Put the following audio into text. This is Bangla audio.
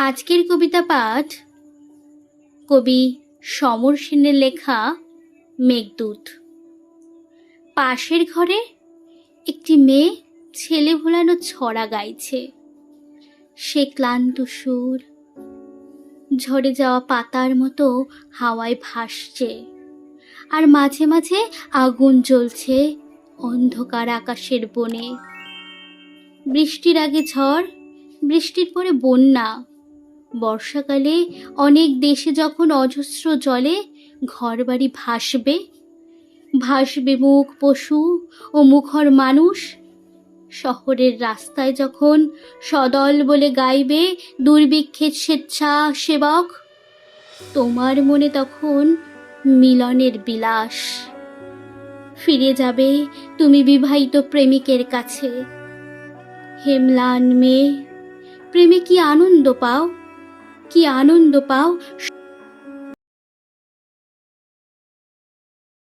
আজকের কবিতা পাঠ কবি সমর সেনের লেখা মেঘদূত। পাশের ঘরে একটি মেয়ে ছেলে ভোলানো ছড়া গাইছে। সে ক্লান্ত সুর, ঝরে যাওয়া পাতার মতো হাওয়ায় ভাসছে আর মাঝে মাঝে আগুন জ্বলছে অন্ধকার আকাশের বনে। বৃষ্টির আগে ঝড়, বৃষ্টির পরে বন্যা বর্ষাকালে অনেক দেশে যখন অজস্র জলে ঘরবাড়ি ভাসবে ভাসবে মুখ পশু ও মুখর মানুষ, শহরের রাস্তায় যখন সদল বলে গাইবে দুর্ভিক্ষের স্বেচ্ছা সেবক, তোমার মনে তখন মিলনের বিলাস। ফিরে যাবে তুমি বিবাহিত প্রেমিকের কাছে। হেমলান মেয়ে, প্রেমে কি আনন্দ পাও? কি আনন্দ পাও